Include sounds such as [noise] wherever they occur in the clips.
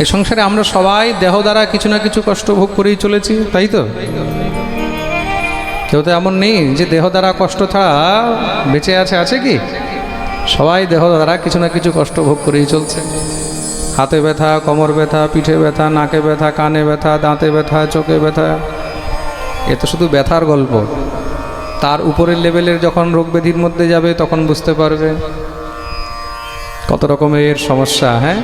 এই সংসারে আমরা সবাই দেহ দ্বারা কিছু না কিছু কষ্ট ভোগ করেই চলেছি, তাই তো? কেউ তো এমন নেই যে দেহ দ্বারা কষ্ট ছাড়া বেঁচে আছে আছে কি? সবাই দেহ দ্বারা কিছু না কিছু কষ্ট ভোগ করেই চলছে। হাতে ব্যথা, কোমর ব্যথা, পিঠে ব্যথা, নাকে ব্যথা, কানে ব্যথা, দাঁতে ব্যথা, চোখে ব্যথা। এ তো শুধু ব্যথার গল্প। তার উপরের লেভেলের যখন রোগ ব্যাধির মধ্যে যাবে, তখন বুঝতে পারবে। কত রকমের সমস্যা হ্যাঁ?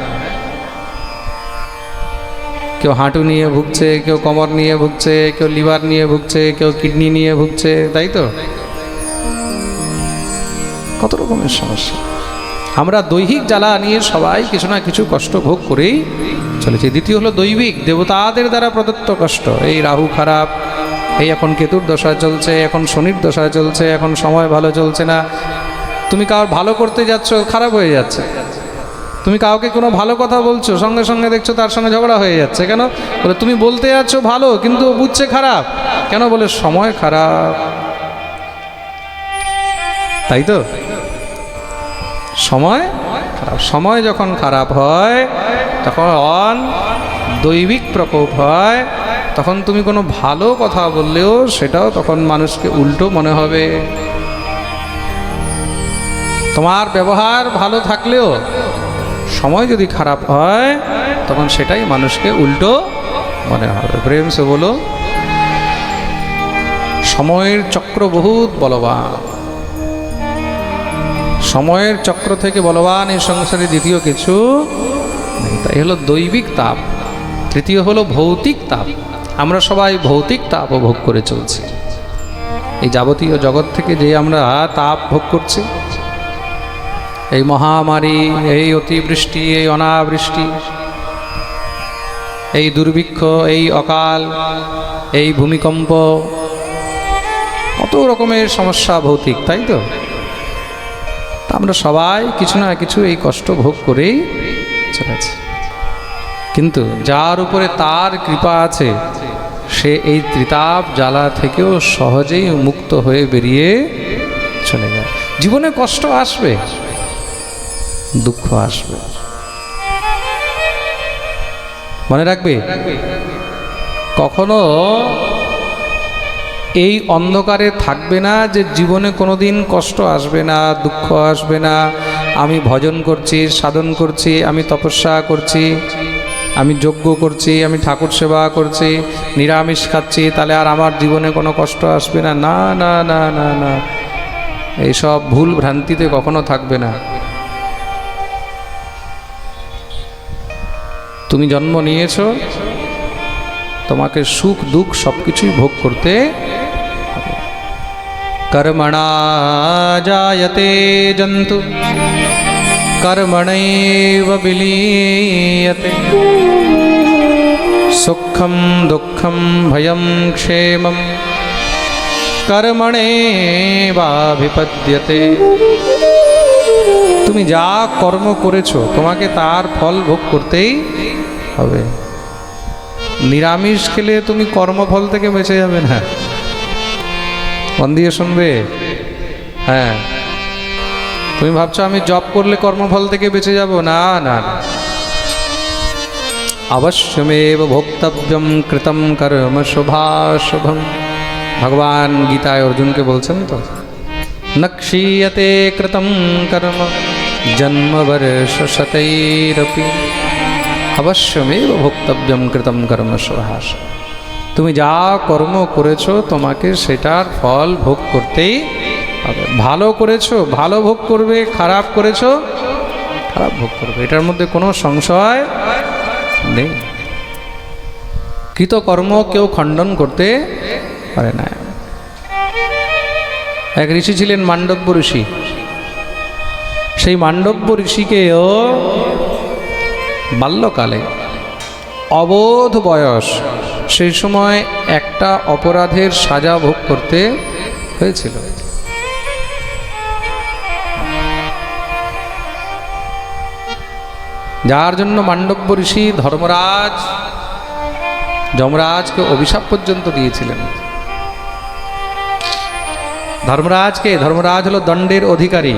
কেউ হাঁটু নিয়ে ভুগছে কেউ কোমর নিয়ে ভুগছে কেউ লিভার নিয়ে ভুগছে কেউ কিডনি নিয়ে ভুগছে তাই তো? কত রকমের সমস্যা? আমরা দৈহিক জ্বালা নিয়ে সবাই কিছু না কিছু কষ্ট ভোগ করেই চলেছি। দ্বিতীয় হলো দৈবিক দেবতাদের দ্বারা প্রদত্ত কষ্ট। এই রাহু খারাপ এই এখন কেতুর দশা চলছে এখন শনির দশা চলছে এখন সময় ভালো চলছে না। তুমি কার ভালো করতে যাচ্ছ খারাপ হয়ে যাচ্ছে। তুমি কাউকে কোনো ভালো কথা বলছো, সঙ্গে সঙ্গে দেখছ তার সঙ্গে ঝগড়া হয়ে যাচ্ছে কেন? বলে, তুমি বলতে যাচ্ছ ভালো, কিন্তু বুঝছে খারাপ। কেন? বলে, সময় খারাপ। তাই তো? সময় খারাপ। সময় যখন খারাপ হয় তখন দৈবিক প্রকোপ হয়, তখন তুমি কোনো ভালো কথা বললেও সেটাও তখন মানুষকে উল্টো মনে হবে। তোমার ব্যবহার ভালো থাকলেও সময় যদি খারাপ হয়, তখন সেটাই মানুষকে উল্টো মনে হবে। প্রেম সে বলো, সময়ের চক্র বহুত বলবান। সময়ের চক্র থেকে বলবান এই সংসারে দ্বিতীয় কিছু। তাই হলো দৈবিক তাপ, তৃতীয় হলো ভৌতিক তাপ। আমরা সবাই ভৌতিক তাপ ভোগ করে চলছি। এই যাবতীয় জগৎ থেকে যে আমরা তাপ ভোগ করছি এই মহামারী, এই অতিবৃষ্টি, এই অনাবৃষ্টি, এই দুর্ভিক্ষ, এই অকাল, এই ভূমিকম্প, কত রকমের সমস্যা ভৌতিক, তাই তো? আমরা সবাই কিছু না কিছু এই কষ্ট ভোগ করেই চলেছি। কিন্তু যার উপরে তার কৃপা আছে, সে এই ত্রিতাপ জ্বালা থেকেও সহজেই মুক্ত হয়ে বেরিয়ে চলে যায়। জীবনে কষ্ট আসবে। দুঃখ আসবে। মনে রাখবে? কখনো এই অন্ধকারে থাকবে না যে জীবনে কোনোদিন কষ্ট আসবে না, দুঃখ আসবে না। আমি ভজন করছি, সাধন করছি, আমি তপস্যা করছি, আমি যজ্ঞ করছি, আমি ঠাকুর সেবা করছি, নিরামিষ খাচ্ছি, তাহলে আর আমার জীবনে কোনো কষ্ট আসবে না? না না না না না। এইসব ভুল ভ্রান্তিতে কখনো থাকবে না। তুমি জন্ম নিয়েছ, তোমাকে সুখ, দুঃখ সব কিছুই ভোগ করতে কর্মণা জায়তে জন্তু, কর্মণৈব বিলীয়তে। সুখম, দুঃখম, ভয়ম ক্ষেমম কর্মণেবাভিপদ্যতে। তুমি যা কর্ম করেছ, তোমাকে তার ফল ভোগ করতেই হবে। নিরামিষ খেলে তুমি কর্মফল থেকে বেঁচে যাবে না। মন দিয়ে শুনবে? হ্যাঁ। তুমি ভাবছ আমি জব করলে কর্মফল থেকে বেঁচে যাব? না না। অবশ্যমেব ভোক্তব্যম কৃতম কর্ম শুভাশুভম। ভগবান গীতায় অর্জুনকে বলছেন তো? নক্ষীয়তে কৃতম কর্ম জন্মবর্ষ শতৈরপি অবশ্যমেব ভোক্তব্যম কৃতম কর্ম সুহাস তুমি যা কর্ম করেছ, তোমাকে সেটার ফল ভোগ করতেই হবে। ভালো করেছ, ভালো ভোগ করবে, খারাপ করেছ, খারাপ ভোগ করবে। এটার মধ্যে কোনো সংশয় নেই। কৃতকর্ম কেউ খণ্ডন করতে পারে না। এক ঋষি ছিলেন মান্ডব্য ঋষি। সেই মান্ডব্য ঋষিকেও বাল্যকালে অবোধ বয়স, সেই সময় একটা অপরাধের সাজা ভোগ করতে হয়েছিল। যার জন্য মান্ডব্য ঋষি ধর্মরাজ, যমরাজকে অভিশাপ পর্যন্ত দিয়েছিলেন। ধর্মরাজকে, ধর্মরাজ হলো দণ্ডের অধিকারী।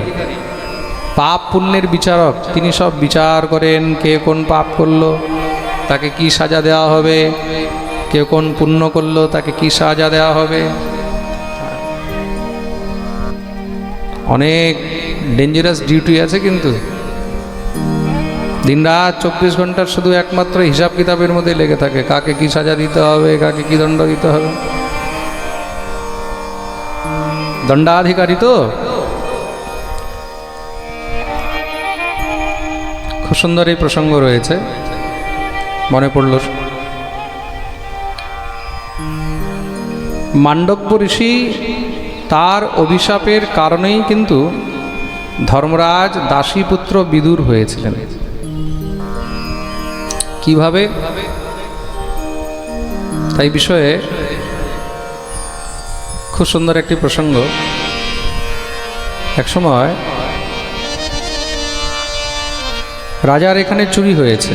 পাপ পুণ্যের বিচারক। তিনি সব বিচার করেন, কে কোন পাপ করল, তাকে কি সাজা দেওয়া হবে কেউ কোন পুণ্য করল, তাকে কি সাজা দেওয়া হবে। অনেক ডেঞ্জারাস ডিউটি আছে কিন্তু। দিনরাত চব্বিশ ঘণ্টার শুধু একমাত্র হিসাব কিতাবের মধ্যে লেগে থাকে, কাকে কি সাজা দিতে হবে, কাকে কি দণ্ড দিতে হবে। দণ্ডাধিকারী তো। খুব সুন্দর এই প্রসঙ্গ রয়েছে। মনে পড়ল। মান্ডব্য ঋষি তার অভিশাপের কারণেই কিন্তু ধর্মরাজ দাসীপুত্র বিদুর হয়েছিলেন। কীভাবে? তাই বিষয়ে খুব সুন্দর একটি প্রসঙ্গ। একসময় রাজার এখানে চুরি হয়েছে।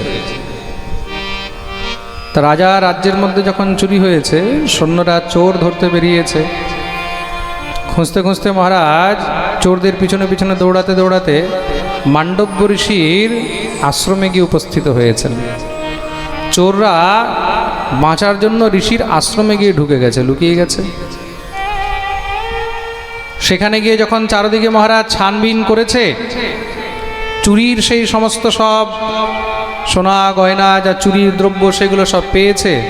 তা রাজা রাজ্যের মধ্যে যখন চুরি হয়েছে, সৈন্যরা চোর ধরতে বেরিয়েছে। খুঁজতে খুঁজতে মহারাজ, চোরদের পিছনে পিছনে দৌড়াতে দৌড়াতে মান্ডব্য ঋষির আশ্রমে গিয়ে উপস্থিত হয়েছেন। চোররা বাঁচার জন্য ঋষির আশ্রমে গিয়ে ঢুকে গেছে, লুকিয়ে গেছে। সেখানে গিয়ে যখন চারদিকে মহারাজ ছানবিন করেছে চুরির সেই সমস্ত সব সোনা গয়না যা চুরির দ্রব্য সেগুলো সব পেয়েছে।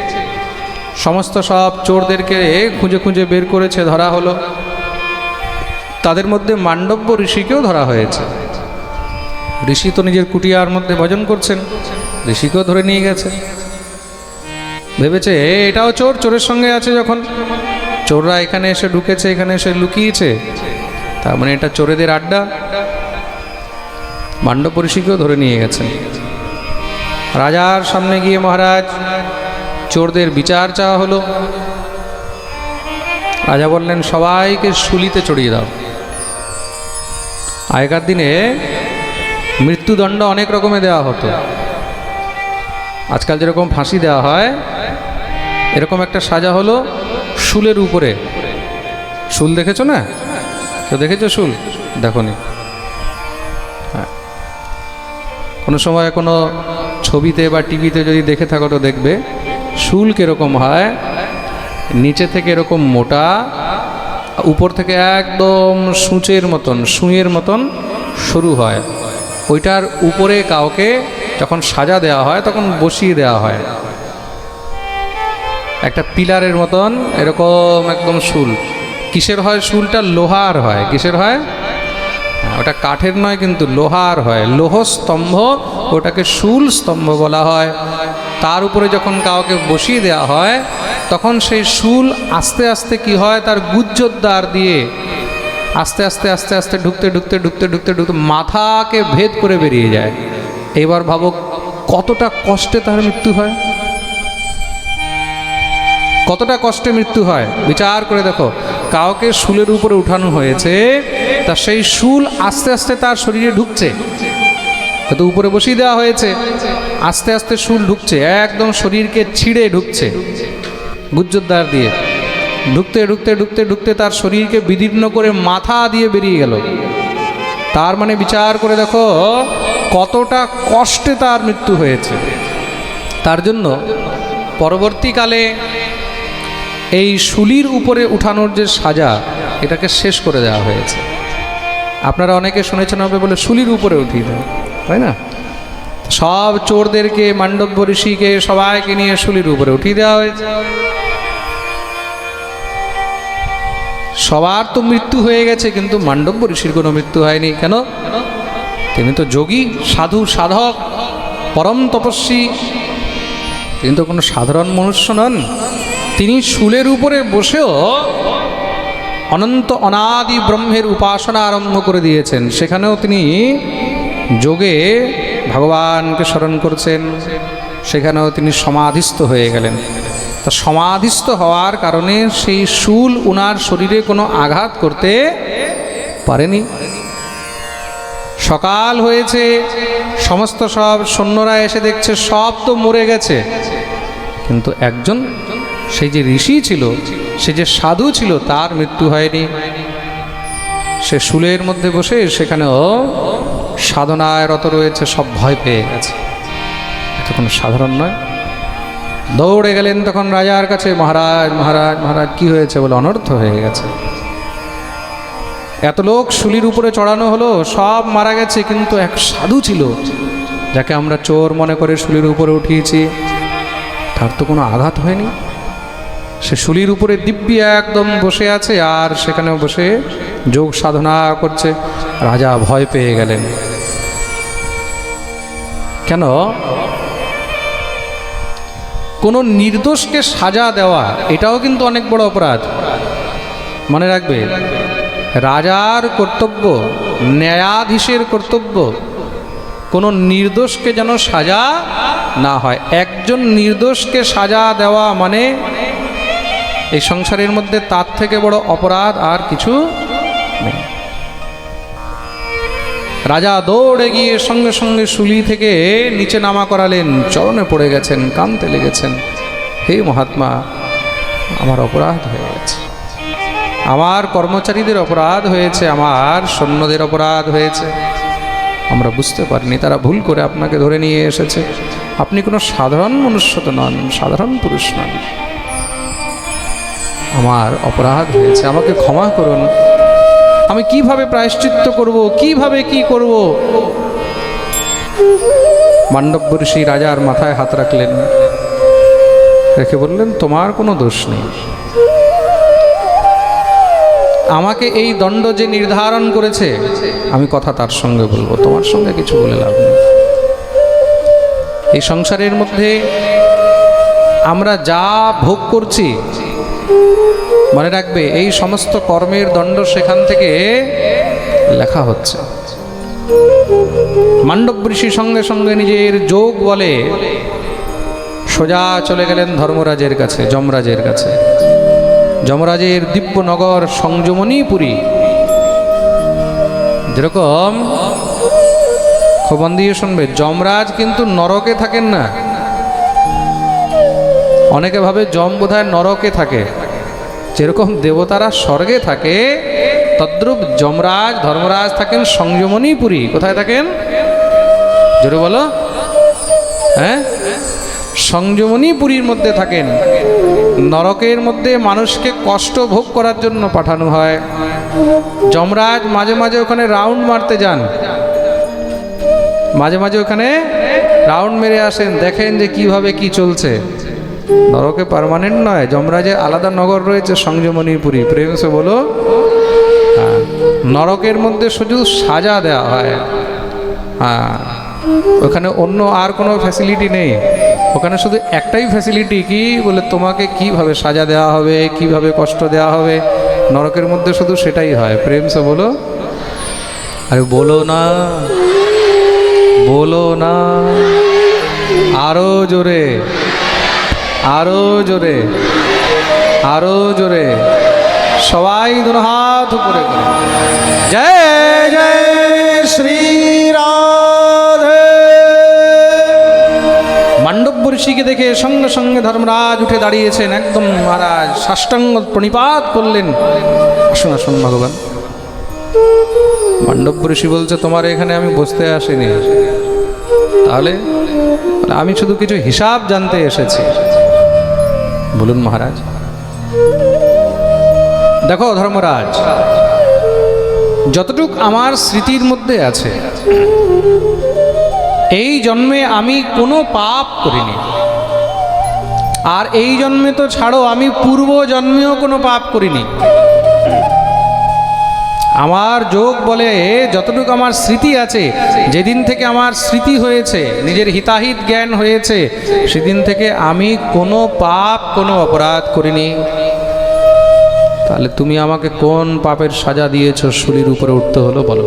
সমস্ত সব চোরদেরকে খুঁজে খুঁজে বের করেছে ধরা হলো। তাদের মধ্যে মান্ডব্য ঋষিকেও ধরা হয়েছে। ঋষি তো নিজের কুটিয়ার মধ্যে ভজন করছেন ঋষিকেও ধরে নিয়ে গেছে। ভেবেছে "এ, এটাও চোর চোরের সঙ্গে আছে যখন। চোররা এখানে এসে ঢুকেছে, এখানে এসে লুকিয়েছে। তার মানে এটা চোরেদের আড্ডা। মান্ডব ঋষিকেও ধরে নিয়ে গেছেন রাজার সামনে গিয়ে মহারাজ, চোরদের বিচার চাওয়া হলো। রাজা বললেন, সবাইকে শুলিতে চড়িয়ে দাও। আগেকার দিনে মৃত্যুদণ্ড অনেক রকমে দেওয়া হতো। আজকাল যেরকম ফাঁসি দেওয়া হয়, এরকম একটা সাজা হলো। শুলের উপরে। শুল দেখেছ না? কেউ দেখেছ শুল? দেখো নি হ্যাঁ। কোনো সময় কোনো ছবিতে বা টিভিতে যদি দেখে থাকো তো দেখবে, শুল কীরকম হয়, নিচে থেকে এরকম মোটা, উপর থেকে একদম সূচের মতন, সুঁয়ের মতন শুরু হয়। ওইটার উপরে কাউকে যখন সাজা দেওয়া হয়, তখন বসিয়ে দেওয়া হয়। একটা পিলারের মতন এরকম একদম শুল। কিসের হয় শুলটা? লোহার হয়। কিসের হয়? হ্যাঁ, ওটা কাঠের নয় কিন্তু লোহার হয়। লোহ স্তম্ভ ওটাকে শুল স্তম্ভ বলা হয়। তার উপরে যখন কাউকে বসিয়ে দেওয়া হয় তখন সেই শুল আস্তে আস্তে কি হয়? তার গুজ্জোদ্দার দিয়ে আস্তে আস্তে আস্তে আস্তে ঢুকতে ঢুকতে ঢুকতে ঢুকতে ঢুকতে মাথাকে ভেদ করে বেরিয়ে যায়। এবার ভাবো কতটা কষ্টে তার মৃত্যু হয়। কতটা কষ্টে মৃত্যু হয়? বিচার করে দেখো। কাউকে শুলের উপরে উঠানো হয়েছে, তা সেই শুল আস্তে আস্তে তার শরীরে ঢুকছে। হয়তো উপরে বসিয়ে দেওয়া হয়েছে। আস্তে আস্তে শুল ঢুকছে, একদম শরীরকে ছিঁড়ে ঢুকছে। গুজ্জোদ্দার দিয়ে। ঢুকতে ঢুকতে ঢুকতে ঢুকতে তার শরীরকে বিদীর্ণ করে মাথা দিয়ে বেরিয়ে গেল। তার মানে বিচার করে দেখো, কতটা কষ্টে তার মৃত্যু হয়েছে। তার জন্য পরবর্তীকালে এই শুলির উপরে উঠানোর যে সাজা, এটাকে শেষ করে দেওয়া হয়েছে। আপনারা অনেকে শুনেছেন হবে বলে শুলির উপরে উঠিয়ে দেয়, তাই না? সব চোরদেরকে মান্ডব্য ঋষিকে, সবাইকে নিয়ে শুলির উপরে উঠিয়ে দেওয়া হয়েছে। সবার তো মৃত্যু হয়ে গেছে, কিন্তু মান্ডব্য ঋষির কোনো মৃত্যু হয়নি। কেন? তিনি তো যোগী, সাধু, সাধক, পরম তপস্বী। তিনি তো কোনো সাধারণ মনুষ্য নন। তিনি শুলের উপরে বসেও অনন্ত অনাদি ব্রহ্মের উপাসনা আরম্ভ করে দিয়েছেন। সেখানেও তিনি যোগে ভগবানকে স্মরণ করছেন। সেখানেও তিনি সমাধিস্থ হয়ে গেলেন। তা সমাধিস্থ হওয়ার কারণে সেই শুল উনার শরীরে কোনো আঘাত করতে পারেনি। সকাল হয়েছে, সমস্ত সব সৈন্যরা এসে দেখছে, সব তো মরে গেছে। কিন্তু একজন সেই যে ঋষি ছিল, সে যে সাধু ছিল, তার মৃত্যু হয়নি। সে শুলের মধ্যে বসে সেখানেও সাধনায় রত রয়েছে, সব ভয় পেয়ে গেছে। এটা কোনো সাধারণ নয়। দৌড়ে গেলেন তখন রাজার কাছে, মহারাজ মহারাজ মহারাজ, কি হয়েছে? বলে অনর্থ হয়ে গেছে। এত লোক শুলির উপরে চড়ানো হলো, সব মারা গেছে, কিন্তু এক সাধু ছিল, যাকে আমরা চোর মনে করে শুলির উপরে উঠিয়েছি। তার তো কোনো আঘাত হয়নি। সে শুলির উপরে দিব্যি একদম বসে আছে আর সেখানে বসে যোগ সাধনা করছে। রাজা ভয় পেয়ে গেলেন। কেন? কোনো নির্দোষকে সাজা দেওয়া, এটাও কিন্তু অনেক বড় অপরাধ। মনে রাখবে, রাজার কর্তব্য, ন্যায়াধীশের কর্তব্য, কোনো নির্দোষকে যেন সাজা না হয়। একজন নির্দোষকে সাজা দেওয়া মানে এই সংসারের মধ্যে তার থেকে বড় অপরাধ আর কিছু নেই। রাজা দৌড়ে গিয়ে সঙ্গে সঙ্গে শুলি থেকে নিচে নামা করালেন, চরণে পড়ে গেছেন, কানতে লেগেছেন। হে মহাত্মা, আমার অপরাধ হয়ে গেছে। আমার কর্মচারীদের অপরাধ হয়েছে, আমার সৈন্যদের অপরাধ হয়েছে। আমরা বুঝতে পারিনি, তারা ভুল করে আপনাকে ধরে নিয়ে এসেছে। আপনি কোনো সাধারণ মনুষ্য তো নন, সাধারণ পুরুষ নন। আমার অপরাধ হয়েছে। আমাকে ক্ষমা করুন। আমি কীভাবে প্রায়শ্চিত্ত করব? কীভাবে কি করব? মান্ডব্য ঋষি রাজার মাথায় হাত রাখলেন। রেখে বললেন, তোমার কোনো দোষ নেই। আমাকে এই দণ্ড যে নির্ধারণ করেছে, আমি কথা তার সঙ্গে বলব। তোমার সঙ্গে কিছু বলে লাভ নেই। এই সংসারের মধ্যে আমরা যা ভোগ করছি মনে রাখবে, এই সমস্ত কর্মের দণ্ড সেখান থেকে লেখা হচ্ছে। মান্ডব ঋষি সঙ্গে সঙ্গে নিজের যোগ বলে, সোজা চলে গেলেন ধর্মরাজের কাছে, যমরাজের কাছে। যমরাজের দিব্যনগর সংযমনীপুরী যেরকম খুব মন দিয়ে শুনবে, যমরাজ কিন্তু নরকে থাকেন না। অনেকে ভাবে যম বোধহয় নরকে থাকে। যেরকম দেবতারা স্বর্গে থাকে, তদ্রূপ যমরাজ, ধর্মরাজ থাকেন সংযমনীপুরী কোথায় থাকেন? জোরে বলো। হ্যাঁ? সংযমনীপুরীর মধ্যে থাকেন। নরকের মধ্যে মানুষকে কষ্ট ভোগ করার জন্য পাঠানো হয়। যমরাজ মাঝে মাঝে ওখানে রাউন্ড মারতে যান। মাঝে মাঝে ওখানে রাউন্ড মেরে আসেন, দেখেন যে কীভাবে কি চলছে। নরকে পারমানেন্ট নয়, যমরাজে আলাদা নগর রয়েছে সংযমনীপুরী প্রেমসে বলো হ্যাঁ নরকের মধ্যে শুধু সাজা দেওয়া হয়। হ্যাঁ ওখানে অন্য আর কোনো ফ্যাসিলিটি নেই। ওখানে শুধু একটাই ফ্যাসিলিটি কি? বলে তোমাকে কীভাবে সাজা দেওয়া হবে, কীভাবে কষ্ট দেওয়া হবে? নরকের মধ্যে শুধু সেটাই হয়। প্রেমসে বলো, আরে বলো না বলো না। আরও জোরে। আরও জোরে আরও জোরে। সবাই দুনো হাত উপরে করে। জয় জয় শ্রী মান্ডব্য ঋষিকে দেখে সঙ্গে সঙ্গে ধর্মরাজ উঠে দাঁড়িয়েছেন। একদম মহারাজ, সাষ্টাঙ্গ প্রণিপাত করলেন। আসুন আসুন, ভগবান। মান্ডব্য ঋষি বলছে, তোমার এখানে আমি বসতে আসিনি। তাহলে আমি শুধু কিছু হিসাব জানতে এসেছি। বলুন মহারাজ। দেখো ধর্মরাজ, যতটুক আমার স্মৃতির মধ্যে আছে, এই জন্মে আমি কোনো পাপ করিনি। আর এই জন্মে তো ছাড়ো, আমি পূর্ব জন্মেও কোনো পাপ করিনি। আমার যোগ বলে যতটুকু আমার স্মৃতি আছে, যেদিন থেকে আমার স্মৃতি হয়েছে, নিজের হিতাহিত জ্ঞান হয়েছে, সেদিন থেকে আমি কোনো পাপ, কোনো অপরাধ করিনি। তাহলে তুমি আমাকে কোন পাপের সাজা দিয়েছ? শুলির উপরে উঠতে হলো, বলো।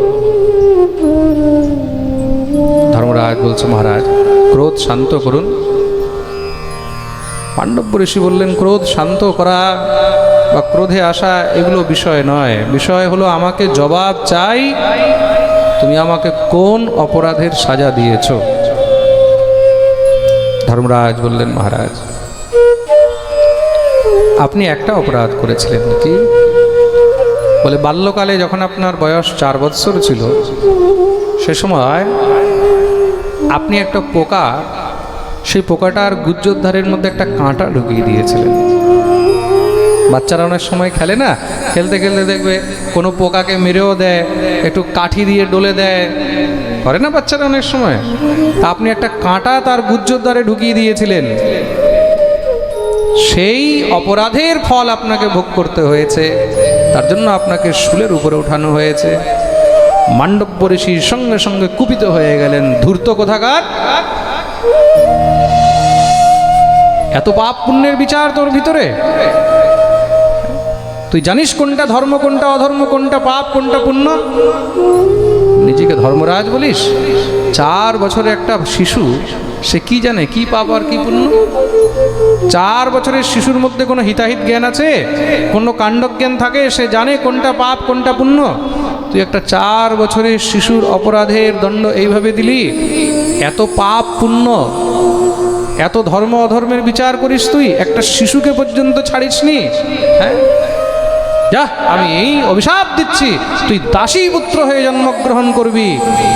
ধর্মরাজ বলছে, মহারাজ, ক্রোধ শান্ত করুন। পাণ্ডব ঋষি বললেন, ক্রোধ শান্ত করা বা ক্রোধে আসা এগুলো বিষয় নয়। বিষয় হলো আমাকে জবাব চাই, তুমি আমাকে কোন অপরাধের সাজা দিয়েছ? ধর্মরাজ বললেন, মহারাজ, আপনি একটা অপরাধ করেছিলেন কি বলে, বাল্যকালে যখন আপনার বয়স চার বৎসর ছিল, সে সময় আপনি একটা পোকা, সেই পোকাটার গুজ্জোদ্ধারের মধ্যে একটা কাঁটা ঢুকিয়ে দিয়েছিলেন। বাচ্চারা অনেক সময় খেলে না, খেলতে খেলতে দেখবে কোনো পোকাকে মেরেও দেয়, একটু কাঠি দিয়ে ডলে দেয়। করে না বাচ্চারা অনেক সময়? তা আপনি একটা কাঁটা তার গুজ্জোদ্ধারে ঢুকিয়ে দিয়েছিলেন। সেই অপরাধের ফল আপনাকে ভোগ করতে হয়েছে। তার জন্য আপনাকে শুলের উপরে উঠানো হয়েছে। মান্ডব্য ঋষির সঙ্গে সঙ্গে কুপিত হয়ে গেলেন ধূর্ত কোথাকার? এত পাপ পুণ্যের বিচার তোর ভিতরে? তুই জানিস কোনটা ধর্ম, কোনটা অধর্ম, কোনটা পাপ, কোনটা পুণ্য? নিজেকে ধর্মরাজ বলিস? চার বছরের একটা শিশু, সে কি জানে কি পাপ আর কি পুণ্য? চার বছরের শিশুর মধ্যে কোনো হিতাহিত জ্ঞান আছে? কোনো কাণ্ডজ্ঞান থাকে? সে জানে কোনটা পাপ, কোনটা পুণ্য? তুই একটা চার বছরের শিশুর অপরাধের দণ্ড এইভাবে দিলি? এত পাপ পুণ্য, এত ধর্ম অধর্মের বিচার করিস তুই? একটা শিশুকে পর্যন্ত ছাড়িসনি? হ্যাঁ? যা, আমি এই অভিশাপ দিচ্ছি। তুই দাসী পুত্র হয়ে জন্মগ্রহণ করবি।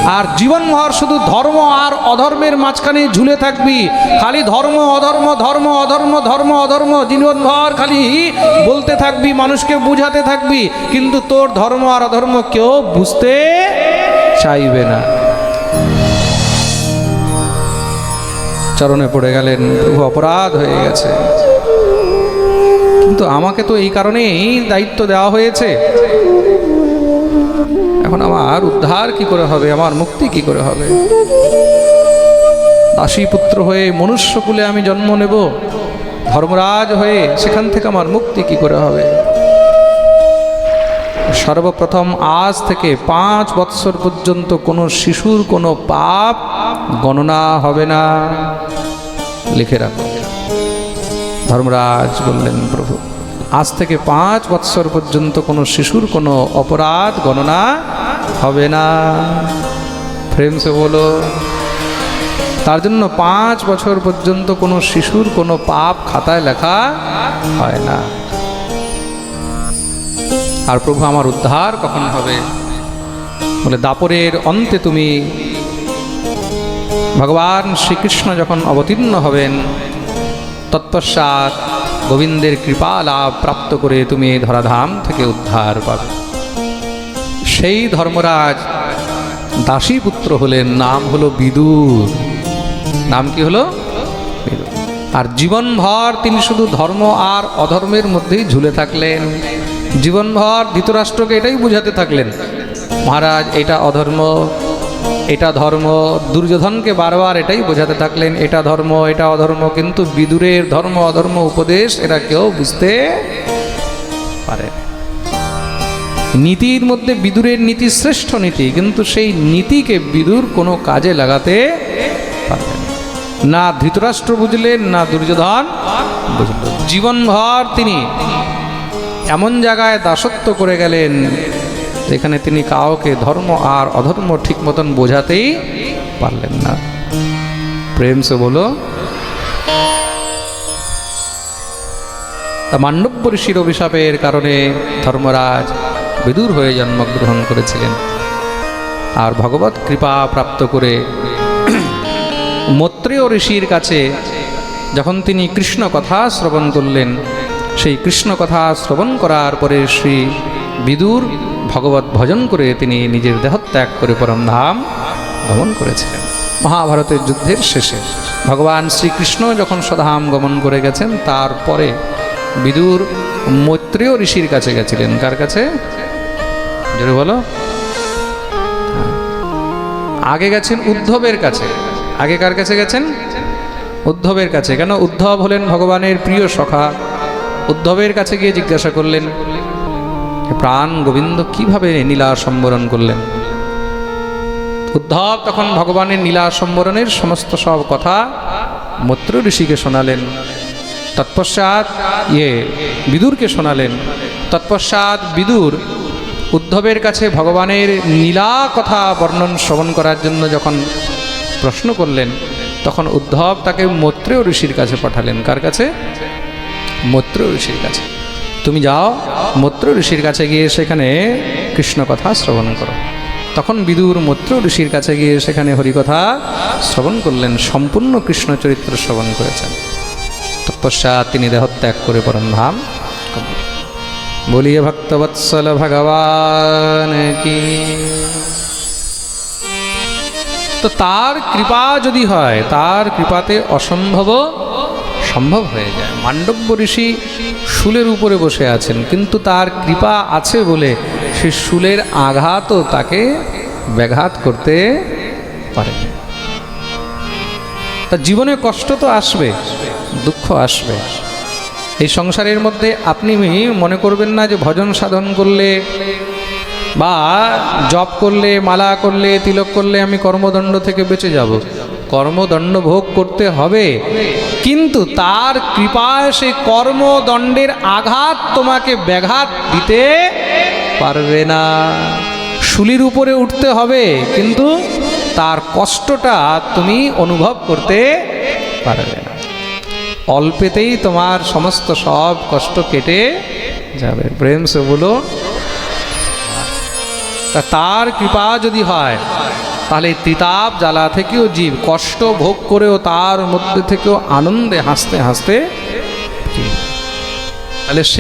আর জীবনভর শুধু ধর্ম আর অধর্মের মাঝখানে ঝুলে থাকবি। খালি ধর্ম, অধর্ম ধর্ম অধর্ম ধর্ম, অধর্ম জীবনভর খালি বলতে থাকবি, মানুষকে বুঝাতে থাকবি। কিন্তু তোর ধর্ম আর অধর্ম কেউ বুঝতে চাইবে না। চরণে পড়ে গেলেন প্রভু অপরাধ হয়ে গেছে। কিন্তু আমাকে তো এই কারণেই দায়িত্ব দেওয়া হয়েছে। এখন আমার উদ্ধার কি করে হবে? আমার মুক্তি কি করে হবে? দাসী পুত্র হয়ে মনুষ্যকুলে আমি জন্ম নেব। ধর্মরাজ হয়ে সেখান থেকে আমার মুক্তি কি করে হবে? সর্বপ্রথম আজ থেকে পাঁচ বৎসর পর্যন্ত কোনো শিশুর কোনো পাপ গণনা হবে না। লিখে রাখো। ধর্মরাজ বললেন, প্রভু, আজ থেকে পাঁচ বৎসর পর্যন্ত কোনো শিশুর কোনো অপরাধ গণনা হবে না। ফ্রেমসে বলো, তার জন্য পাঁচ বছর পর্যন্ত কোনো শিশুর কোনো পাপ খাতায় লেখা হয় না। আর প্রভু, আমার উদ্ধার কখন হবে? বলে, দাপরের অন্তে তুমি ভগবান শ্রীকৃষ্ণ যখন অবতীর্ণ হবেন তৎপশ্চাৎ গোবিন্দের কৃপা লাভ প্রাপ্ত করে তুমি ধরাধাম থেকে উদ্ধার পাবে। সেই ধর্মরাজ দাসী পুত্র হলেন, নাম হলো বিদুর। নাম কি হলো? আর জীবনভর তিনি শুধু ধর্ম আর অধর্মের মধ্যেই ঝুলে থাকলেন। জীবনভর ধৃতরাষ্ট্রকে এটাই বুঝাতে থাকলেন, মহারাজ, এটা অধর্ম। এটা ধর্ম, দুর্যোধনকে বারবার এটাই বোঝাতে থাকলেন, এটা ধর্ম, এটা অধর্ম, কিন্তু বিদুরের ধর্ম, অধর্ম উপদেশ এরা কেউ বুঝতে পারে নীতির মধ্যে বিদুরের নীতি শ্রেষ্ঠ নীতি, কিন্তু সেই নীতিকে বিদুর কোনো কাজে লাগাতে না। না ধৃতরাষ্ট্র বুঝলেন, না দুর্যোধন বুঝলেন জীবনভর তিনি এমন জায়গায় দাসত্ব করে গেলেন যেখানে তিনি কাউকে ধর্ম আর অধর্ম ঠিক মতন বোঝাতেই পারলেন না। প্রেম সে বলো, তা মান্ডব্য ঋষির অভিশাপের কারণে ধর্মরাজ বিদুর হয়ে জন্মগ্রহণ করেছিলেন। আর ভগবত কৃপা প্রাপ্ত করে [clears throat] মৈত্রেয় ঋষির কাছে যখন তিনি কৃষ্ণ কথা শ্রবণ করলেন, সেই কৃষ্ণ কথা শ্রবণ করার পরে শ্রী বিদুর ভগবত ভজন করে তিনি নিজের দেহত্যাগ করে পরমধাম গমন করেছিলেন। মহাভারতের যুদ্ধের শেষে ভগবান শ্রীকৃষ্ণ যখন স্বধাম গমন করে গেছেন, তারপরে বিদুর মৈত্রেয় ঋষির কাছে গেছিলেন। কার কাছে? জোরে বলো। আগে গেছেন উদ্ধবের কাছে। আগে কার কাছে গেছেন? উদ্ধবের কাছে। কেন? উদ্ধব হলেন ভগবানের প্রিয় সখা। উদ্ধবের কাছে গিয়ে জিজ্ঞাসা করলেন প্রাণ গোবিন্দ, কীভাবে নীলা সম্বরণ করলেন? উদ্ধব তখন ভগবানের নীলা সম্বরণের সমস্ত সব কথা মৈত্র ঋষিকে শোনালেন। তৎপশ্চাৎ ইয়ে বিদুরকে শোনালেন। তৎপশ্চাৎ বিদুর উদ্ধবের কাছে ভগবানের নীলা কথা বর্ণন শ্রবণ করার জন্য যখন প্রশ্ন করলেন, তখন উদ্ধব তাকে মৈত্রেয় ঋষির কাছে পাঠালেন। কার কাছে? মৈত্র ঋষির কাছে। তুমি যাও, মৈত্র ঋষির কাছে গিয়ে সেখানে কৃষ্ণ কথা শ্রবণ করো। তখন বিদুর মৈত্র ঋষির কাছে গিয়ে সেখানে হরিকথা শ্রবণ করলেন, সম্পূর্ণ কৃষ্ণ চরিত্র শ্রবণ করেছেন। তৎপশ্চাৎ তিনি দেহত্যাগ করে পরম ধাম। বলিয়ে ভক্তবৎসল ভগবান কি। তো তার কৃপা যদি হয়, তার কৃপাতে অসম্ভব সম্ভব হয়ে যায়। মান্ডব্য ঋষি শুলের উপরে বসে আছেন, কিন্তু তার কৃপা আছে বলে সে শুলের আঘাতও তাকে ব্যাঘাত করতে পারে। তার জীবনে কষ্ট তো আসবে, দুঃখ আসবে এই সংসারের মধ্যে আপনি মনে করবেন না যে ভজন সাধন করলে বা জপ করলে, মালা করলে, তিলক করলে আমি কর্মদণ্ড থেকে বেঁচে যাব কর্মদণ্ড ভোগ করতে হবে। কিন্তু তার কৃপায় সেই কর্মদণ্ডের আঘাত তোমাকে ব্যাঘাত দিতে পারবে না। শুলির উপরে উঠতে হবে, কিন্তু তার কষ্টটা তুমি অনুভব করতে পারবে না। অল্পেতেই তোমার সমস্ত সব কষ্ট কেটে যাবে। প্রেম সে বলো, তা তার কৃপা যদি হয় তাহলে তিতাব জ্বালা থেকেও জীব কষ্ট ভোগ করেও তার মধ্যে থেকেও আনন্দে হাসতে হাসতে তাহলে সে